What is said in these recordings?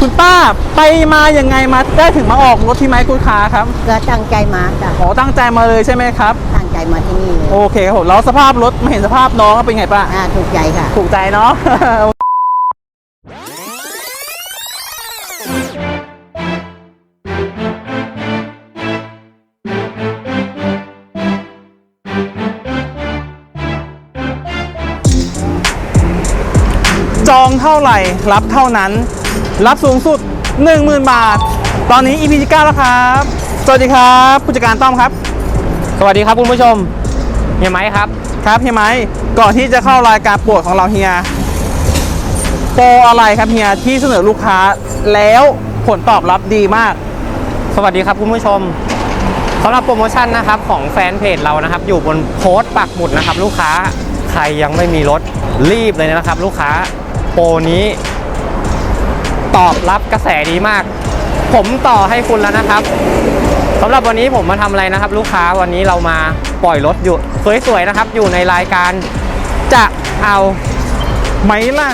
คุณป้าไปมายังไงมาได้ถึงมาออกรถที่ไม้กุดคาครับก็ตั้งใจมาจ้ะโอ้ตั้งใจมาเลยใช่ไหมครับ ตั้งใจมาที่นี่เลยโอเคครับผมแล้วสภาพรถมาเห็นสภาพน้องเป็นไงป้าอ่าถูกใจค่ะ ถูกใจเนาะจองเท่าไหร่รับเท่านั้น รับสูงสุด 10,000 บาท ตอนนี้ EP ที่9แล้วครับ สวัสดีครับผู้จัดการต้อมครับ สวัสดีครับคุณผู้ชมเฮียไม้ครับ ครับเฮียไม้ก่อนที่จะเข้ารายการโปรดของเราเฮียโปรอะไรครับเฮียที่เสนอลูกค้าแล้วผลตอบรับดีมาก สวัสดีครับคุณผู้ชมสำหรับโปรโมชั่นนะครับของแฟนเพจเรานะครับ อยู่บนโพสต์ปักหมุดนะครับ ลูกค้าใครยังไม่มีรถรีบเลยนะครับ ลูกค้าโปรนี้ ตอบรับกระแสดีมาก ผมต่อให้คุณแล้วนะครับสำหรับวันนี้ผมมาทำอะไรนะครับ ลูกค้าวันนี้เรามาปล่อยรถอยู่สวยๆนะครับ อยู่ในรายการจะเอาไหมล่ะ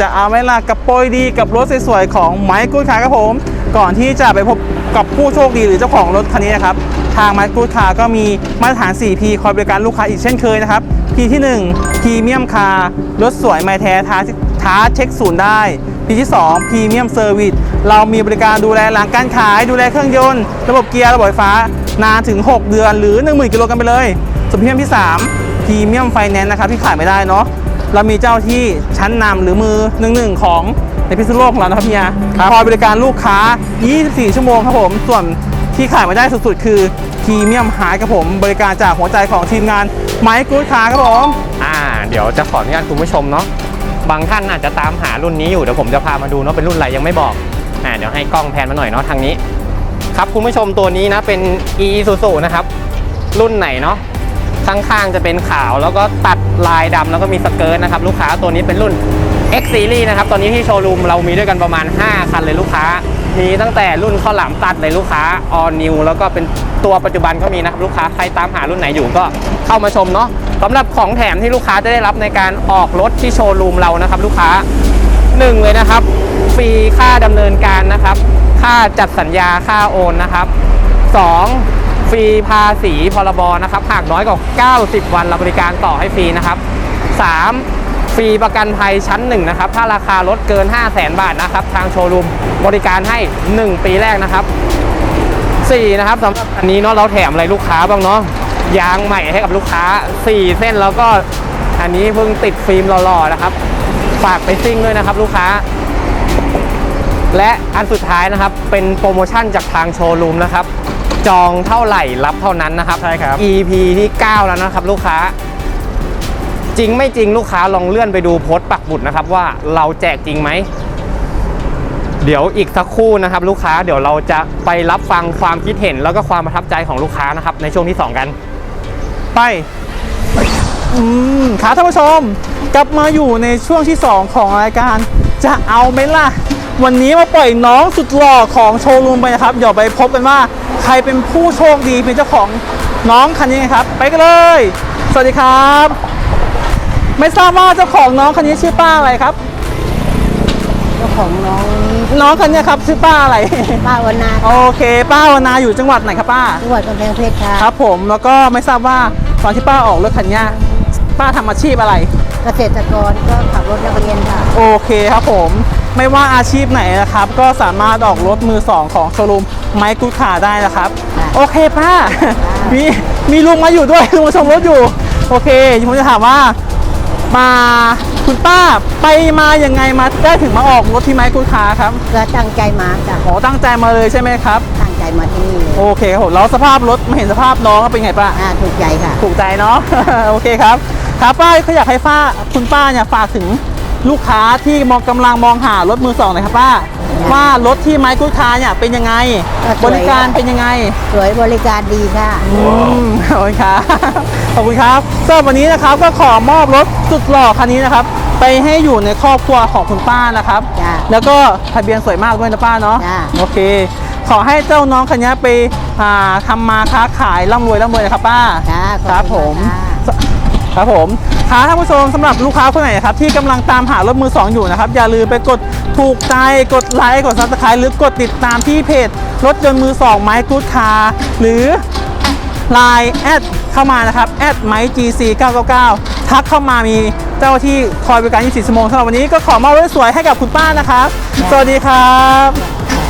จะเอาไหมล่ะกับโปรยดีกับรถสวยๆของไมค์กูดคาร์ครับผม ก่อนที่จะไปพบกับผู้โชคดีหรือเจ้าของรถคันนี้นะครับ ทางไมค์กูดคาร์ก็มีมาตรฐาน 4P คอยบริการลูกค้าอีกเช่นเคยนะครับ P ที่1พรีเมียมคาร์รถสวยไม่แท้ท้าท้าเช็คศูนย์ได้ P ที่2พรีเมียมเซอร์วิสเรามีบริการดูแลหลังการขาย ดูแลเครื่องยนต์ ระบบเกียร์ระบบไฟฟ้านานถึง 6 เดือนหรือ 10,000กิโลกันไปเลยส่วนพรีเมียมที่3พรีเมียมไฟแนนซ์นะครับที่ขายไม่ได้เนาะเรามีเจ้าที่ชั้นนำหรือมือหนึ่งหนึ่งของในพิษณุโลกของเรานะครับเฮียคอยบริการลูกค้า 24 ชั่วโมงครับผม ส่วนที่ขายไม่ได้สุดๆ คือพรีเมียมหายครับผม บริการจากหัวใจของทีมงาน ไมค์กูดคาครับผมอ่า เดี๋ยวจะขออนุญาตคุณผู้ชมเนาะบางท่านอาจจะตามหารุ่นนี้อยู่เดี๋ยวผมจะพามาดูเนาะเป็นรุ่นอะไรยังไม่บอกอ่าเดี๋ยวให้กล้องแพนมาหน่อยเนาะทางนี้ ครับคุณผู้ชมตัวนี้นะเป็น e s u s u นะครับ รุ่นไหนเนาะข้างๆจะเป็นขาวแล้วก็ตัดลายดำแล้วก็มีสเกิร์ตนะครับ ลูกค้าตัวนี้เป็นรุ่น X Series นะครับ ตอนนี้ที่โชว์รูมเรามีด้วยกันประมาณ 5 คันเลยลูกค้า มีตั้งแต่รุ่นข้าวหลามตัดเลยลูกค้า All New แล้วก็เป็นตัวปัจจุบันก็มีนะครับลูกค้า ใครตามหารุ่นไหนอยู่ก็เข้ามาชมเนาะสำหรับของแถมที่ลูกค้าจะได้รับในการออกรถที่โชว์รูมเรานะครับ ลูกค้าหนึ่งเลยนะครับ ฟรีค่าดำเนินการนะครับ ค่าจัดสัญญาค่าโอนนะครับสองฟรีภาษีพรบนะครับหากน้อยกว่า 90 วันเราบริการต่อให้ฟรีนะครับสาม ฟรีประกันภัยชั้นหนึ่งนะครับ ถ้าราคารถเกิน 5 0 0 0 0 0บาทนะครับ ทางโชว์รูมบริการให้ 1 ปีแรกนะครับ 4 นะครับสำหรับอันนี้เนาะเราแถมอะไรลูกค้าบ้างเนาะยางใหม่ให้กับลูกค้า 4 เส้นแล้วก็อันนี้เพิ่งติดฟิล์มหล่อๆนะครับฝากไปซิ่งด้วยนะครับลูกค้า และอันสุดท้ายนะครับ เป็นโปรโมชั่นจากทางโชว์รูมนะครับ จองเท่าไหร่รับเท่านั้นนะครับใช่ครับ EP ที่ 9 แล้วนะครับลูกค้า จริงไม่จริงลูกค้าลองเลื่อนไปดูโพสต์ปักหมุดนะครับว่าเราแจกจริงไหม เดี๋ยวอีกสักครู่นะครับ ลูกค้าเดี๋ยวเราจะไปรับฟังความคิดเห็นแล้วก็ความประทับใจของลูกค้านะครับ ในช่วงที่ 2 กัน ไปอืมครับท่านผู้ชมกลับมาอยู่ในช่วงที่ 2 ของรายการ จะเอาไหมล่ะ วันนี้มาปล่อยน้องสุดหล่อของโชว์รูมไปนะครับ เดี๋ยวไปพบกันว่าใครเป็นผู้โชคดีเป็นเจ้าของน้องคันนี้ครับ ไปกันเลย สวัสดีครับ ไม่ทราบว่าเจ้าของน้องคันนี้ชื่อป้าอะไรครับเจ้าของน้องน้องคันนี้ครับชื่อป้าอะไร ป้าวันนาโอเค ป้าวนาอยู่จังหวัดไหนครับป้า จังหวัดกำแพงเพชรค่ะครับ ผมแล้วก็ไม่ทราบว่าตอนที่ป้าออกรถคันเนี้ยป้าทำอาชีพอะไร เกษตรกรก็ขับรถนักเรียนค่ะ โอเคครับผมไม่ว่าอาชีพไหนนะครับ ก็สามารถออกรถมือ2ของโชว์รูมไมค์กูดคาร์ได้นะครับค่ะโอเคป้า มีมีลุงมาอยู่ด้วยลุงมาชมรถอยู่ โอเคผมจะถามว่า มาคุณป้าไปมายังไงมาได้ถึงมาออกรถที่ไมค์กูดคาร์ครับก็ตั้งใจมาจ้ะโอ้ตั้งใจมาเลยใช่ไหมครับ ตั้งใจมาที่นี่เลยโอเคครับผมแล้วสภาพรถมาเห็นสภาพน้องเป็นไงป้าอ่าถูกใจค่ะ ถูกใจเนาะ โอเคครับ ครับป้าเขาอยากให้ฝ้าคุณป้าเนี่ยฝากถึง ลูกค้าที่มองกำลังมองหารถมือสองหน่อยครับป้าว่ารถที่ไมค์กูดคาร์เนี่ยเป็นยังไง ก็สวย บริการเป็นยังไง สวยบริการดีค่ะ อืมขอบคุณครับขอบคุณครับสำหรับวันนี้นะครับก็ขอมอบรถสุดหล่อคันนี้นะครับ ไปให้อยู่ในครอบครัวของคุณป้านะครับ จ้ะแล้วก็ทะเบียนสวยมากด้วยนะป้าเนาะจ้ะ โอเค ขอให้เจ้าน้องคันนี้ไปอ่าทำมาค้าขายร่ำรวยร่ำรวยนะครับป้า จ้าขอบณครับผม ค่ะ ครับผมค่ะท่านผู้ชมสำหรับลูกค้าคนไหนครับที่กำลังตามหารถมือ 2 อยู่นะครับ อย่าลืมไปกดถูกใจกดไลค์กดซับสไครต์หรือกดติดตามที่เพจรถยนต์มือ 2 ไม้กู๊ดคาหรือ Line แอดเข้ามานะครับแอดไม GC 999ทักเข้ามามีเจ้าหน้าที่คอยบริการ 24 ชั่วโมงสำหรับวันนี้ก็ขอมอบรถสวยให้กับคุณป้านะครับ สวัสดีครับ